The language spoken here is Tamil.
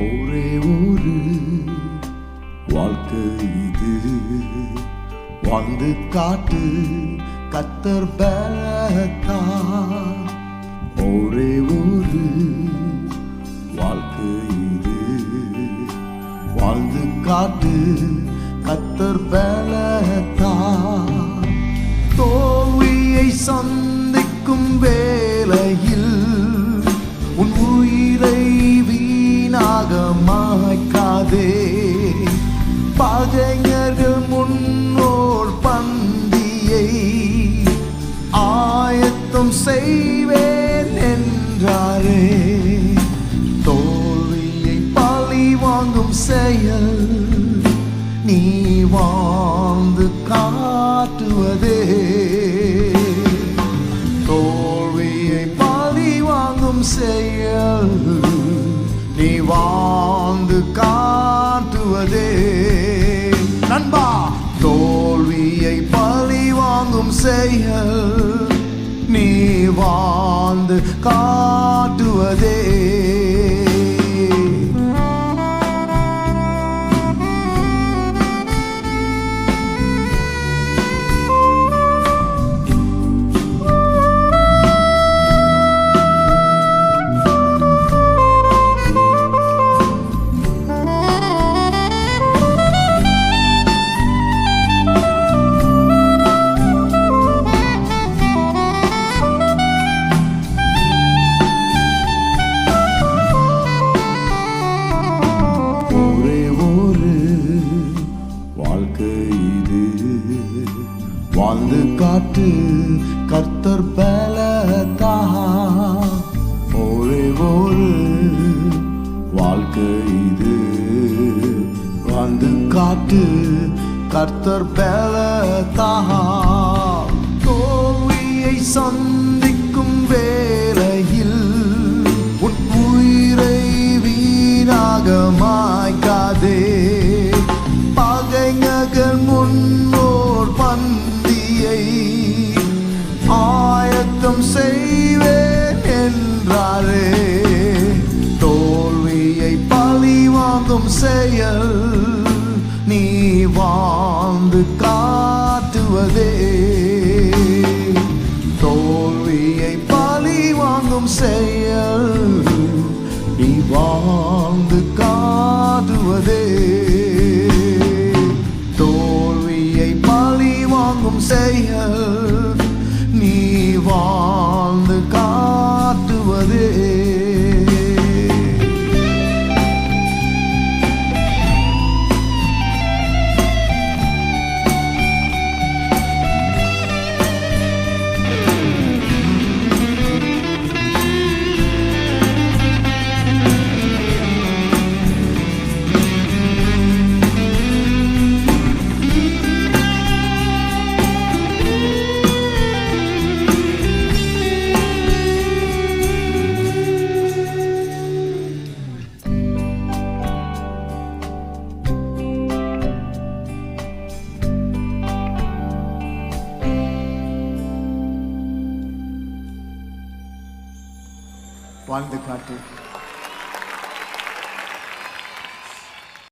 ஒரே ஒரு வாழ்க்கை இது. வாழ்ந்து காட்டு கத்தர் பலத்தா. ஒரே ஒரு வாழ்க்கை இது. வாழ்ந்து காட்டு கத்தர் பலத்தா. தோல்வியை சந்திக்கும் வேலையில் உன் உயிரை வீணாக மாய்க்காதே பகைஞர்கள் முன்னோர் பந்தியை ஆயத்தம் செய்வேன் என்றாரே. தோல்வியை பழி வாங்கும் செயல் நீ வாழ்ந்து காட்டுவதே. தோல்வியை பழி வாங்கும் செயல் நீ வாழ்ந்து காட்டுவதே நண்பா தோல்வியை பழி வாங்கும் செயல் நீ வாழ்ந்து காட்டுவதே. வாழ்ந்து காட்டு கர்த்தர் பலத்தா ஒரே ஒரு வாழ்க்கை இது. வாழ்ந்து காட்டு கர்த்தர் பலத்தா தோல்வியை சந்திக்கும் பந்தியை ஆயத்தம் செய்வேன் என்றாரே. தோல்வியை பழி வாங்கும் செயல் நீ வாழ்ந்து காட்டுவதே. தோல்வியை பழி வாங்கும் செயல் வாங்கும் செயல் வாழ்ந்து காட்டு.